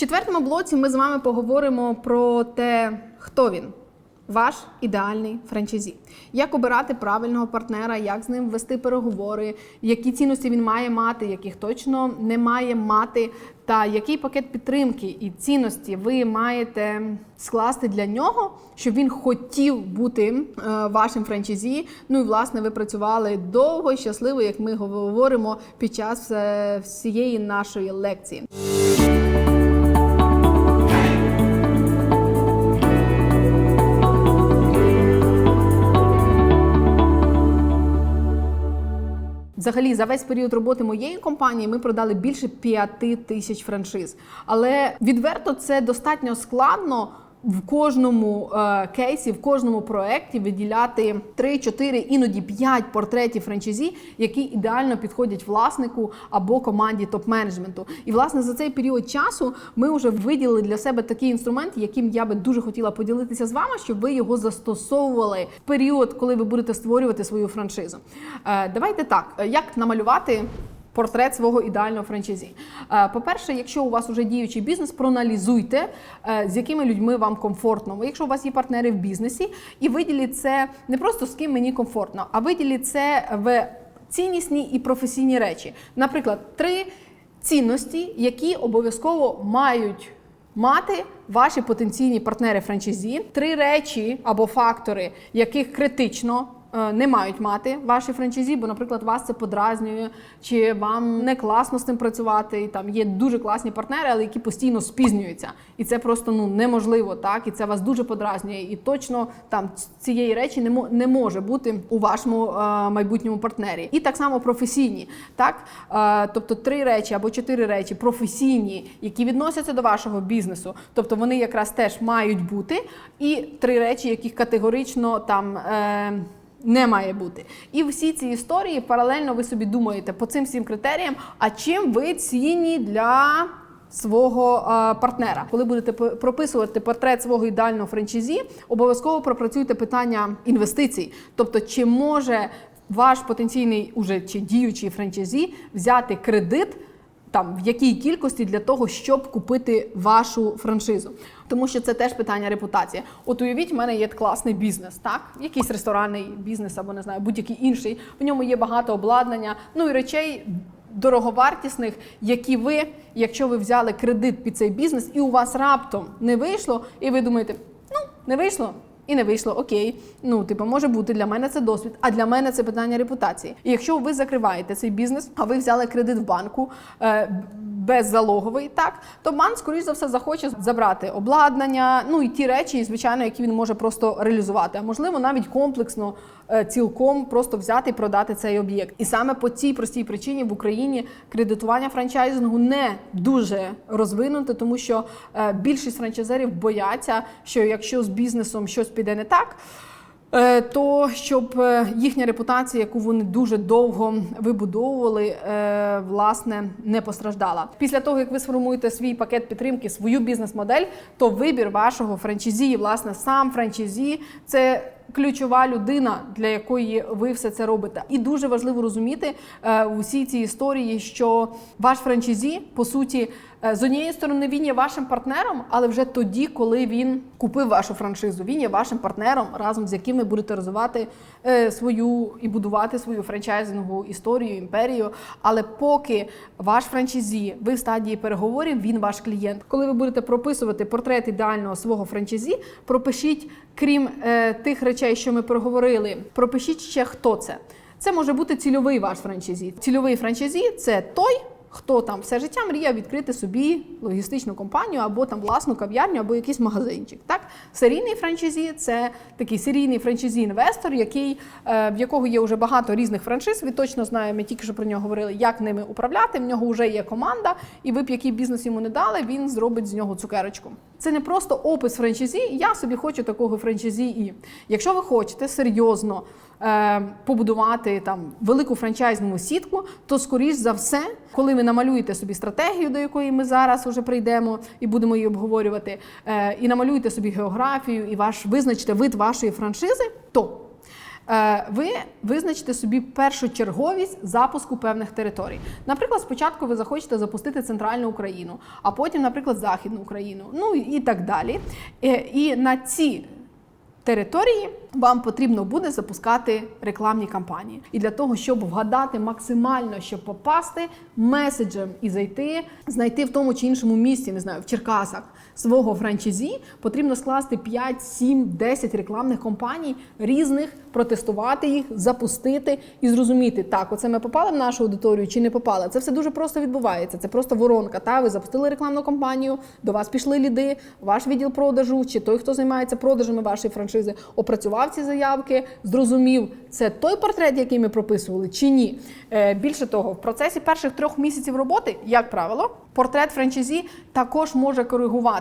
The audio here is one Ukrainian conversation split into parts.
четвертому блоці ми з вами поговоримо про те, хто він. Ваш ідеальний франчайзі. Як обирати правильного партнера, як з ним вести переговори, які цінності він має мати, яких точно не має мати, та який пакет підтримки і цінності ви маєте скласти для нього, щоб він хотів бути е, вашим франчайзі. Ну і власне ви працювали довго і щасливо, як ми говоримо під час е, всієї нашої лекції. Взагалі, за весь період роботи моєї компанії ми продали більше п'яти тисяч франшиз. Але відверто це достатньо складно в кожному е, кейсі, в кожному проєкті виділяти 3-4, іноді 5 портретів франчайзі, які ідеально підходять власнику або команді топ-менеджменту. І власне за цей період часу ми вже виділили для себе такий інструмент, яким я би дуже хотіла поділитися з вами, щоб ви його застосовували в період, коли ви будете створювати свою франшизу. Е, давайте так, як намалювати. Портрет свого ідеального франчайзі. Е, По-перше, якщо у вас вже діючий бізнес, проаналізуйте, е, з якими людьми вам комфортно. Якщо у вас є партнери в бізнесі, і виділіть це не просто з ким мені комфортно, а виділіть це в ціннісні і професійні речі. Наприклад, три цінності, які обов'язково мають. Мати ваші потенційні партнери франчайзі, три речі або фактори, яких критично не мають мати ваші франчайзі, бо, наприклад, вас це подразнює, чи вам не класно з тим працювати. І там є дуже класні партнери, але які постійно спізнюються. І це просто ну неможливо, так і це вас дуже подразнює. І точно там цієї речі не не може бути у вашому е, майбутньому партнері. І так само професійні, так Е, тобто три речі або чотири речі професійні, які відносяться до вашого бізнесу. Тобто вони якраз теж мають бути, і три речі, яких категорично там. Е, не має бути. І всі ці історії паралельно ви собі думаєте по цим всім критеріям, а чим ви цінні для свого е, партнера. Коли будете прописувати портрет свого ідеального франчайзі, обов'язково пропрацюйте питання інвестицій. Тобто, чи може ваш потенційний уже чи діючий франчайзі взяти кредит там в якій кількості для того, щоб купити вашу франшизу. Тому що це теж питання репутації. От уявіть, в мене є класний бізнес, так? Якийсь ресторанний бізнес або не знаю, будь-який інший. В ньому є багато обладнання, ну і речей. Дороговартісних, які ви, якщо ви взяли кредит під цей бізнес, і у вас раптом не вийшло, і ви думаєте, ну не вийшло, і не вийшло, окей. Ну, типу, може бути для мене це досвід, а для мене це питання репутації. І якщо ви закриваєте цей бізнес, а ви взяли кредит в банку е, беззалоговий, так то банк, скоріш за все, захоче забрати обладнання, ну і ті речі, звичайно, які він може просто реалізувати, а можливо, навіть комплексно е, цілком просто взяти і продати цей об'єкт. І саме по цій простій причині в Україні кредитування франчайзингу не дуже розвинуте, тому що е, більшість франчайзерів бояться, що якщо з бізнесом щось піде не так. Е, То щоб е, їхня репутація, яку вони дуже довго вибудовували, е, власне не постраждала. Після того як ви сформуєте свій пакет підтримки, свою бізнес-модель, то вибір вашого франчайзі, власне, сам франчайзі це ключова людина, для якої ви все це робите. І дуже важливо розуміти е, у всій цій історії, що ваш франчайзі, по суті, е, з однієї сторони він є вашим партнером, але вже тоді, коли він купив вашу франшизу, він є вашим партнером, разом з яким ви будете розвивати е, свою і будувати свою франчайзингову історію, імперію. Але поки ваш франчайзі, ви в стадії переговорів, він ваш клієнт. Коли ви будете прописувати портрет ідеального свого франчайзі, пропишіть, крім е, тих речей, що ми проговорили, пропишіть ще хто це. Це може бути цільовий ваш франчайзі. Цільовий франчайзі це той. Хто там все життя мріяв відкрити собі логістичну компанію або там власну кав'ярню, або якийсь магазинчик. Так, серійний франчайзі це такий серійний франчайзі-інвестор, який е, в якого є вже багато різних франшиз. Ви точно знаєте, ми тільки що про нього говорили, як ними управляти. В нього вже є команда, і ви б який бізнес йому не дали, він зробить з нього цукерочку. Це не просто опис франчайзі. Я собі хочу такого франчайзі. І якщо ви хочете серйозно е, побудувати там велику франчайзну сітку, то скоріш за все, коли ви намалюєте собі стратегію, до якої ми зараз вже прийдемо і будемо її обговорювати, е, і намалюєте собі географію, і ваш визначите вид вашої франшизи, то ви визначите собі першочерговість запуску певних територій. Наприклад, спочатку ви захочете запустити центральну Україну, а потім, наприклад, Західну Україну, ну і так далі. Е, І на ці території вам потрібно буде запускати рекламні кампанії. І для того, щоб вгадати максимально, щоб попасти меседжем і зайти, знайти в тому чи іншому місці, не знаю, в Черкасах свого франчайзі, потрібно скласти 5, 7, 10 рекламних кампаній різних, протестувати їх, запустити і зрозуміти, так, оце ми попали в нашу аудиторію чи не попали. Це все дуже просто відбувається. Це просто воронка. Та ви запустили рекламну кампанію, до вас пішли ліди, ваш відділ продажу чи той, хто займається продажами вашої франшизи, опрацював ці заявки, зрозумів, це той портрет, який ми прописували, чи ні. Е, більше того, в процесі перших трьох місяців роботи, як правило, портрет франчайзі також може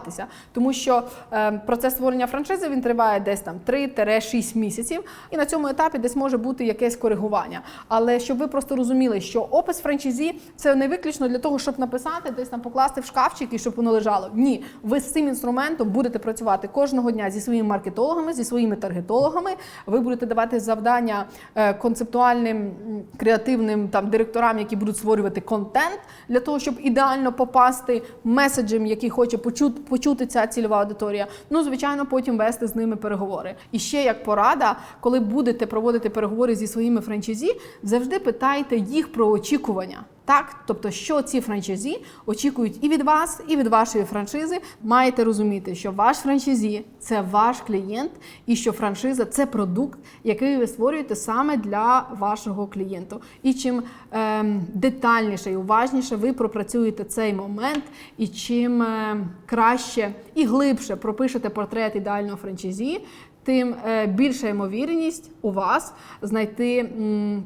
коригуватися, тому що е, процес створення франшизи він триває десь там 3-6 місяців, і на цьому етапі десь може бути якесь коригування. Але щоб ви просто розуміли, що опис франчайзі це не виключно для того, щоб написати, десь там покласти в шкафчик і щоб воно лежало. Ні, ви з цим інструментом будете працювати кожного дня зі своїми маркетологами, зі своїми таргетологами. Ви будете давати завдання е, концептуальним креативним там директорам, які будуть створювати контент для того, щоб ідеально попасти меседжем, який хоче почути, почути ця цільова аудиторія. Ну, звичайно, потім вести з ними переговори. І ще як порада, коли будете проводити переговори зі своїми франчайзі, завжди питайте їх про очікування. Так, тобто, що ці франчайзі очікують і від вас, і від вашої франшизи, маєте розуміти, що ваш франчайзі це ваш клієнт, і що франшиза це продукт, який ви створюєте саме для вашого клієнту. І чим ем, детальніше і уважніше ви пропрацюєте цей момент, і чим ем, краще і глибше пропишете портрет ідеального франчайзі, тим е, більша ймовірність у вас знайти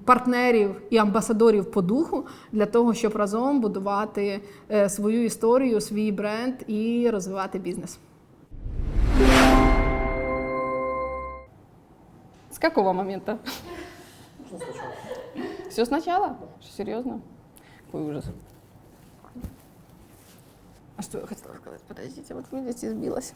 партнерів і амбасадорів по духу для того, щоб разом будувати е, свою історію, свій бренд і розвивати бізнес. С какого момента? Все сначала? Что, серьезно? Какой ужас. А что я хотела сказать? Подождите, вот видите, сбилась.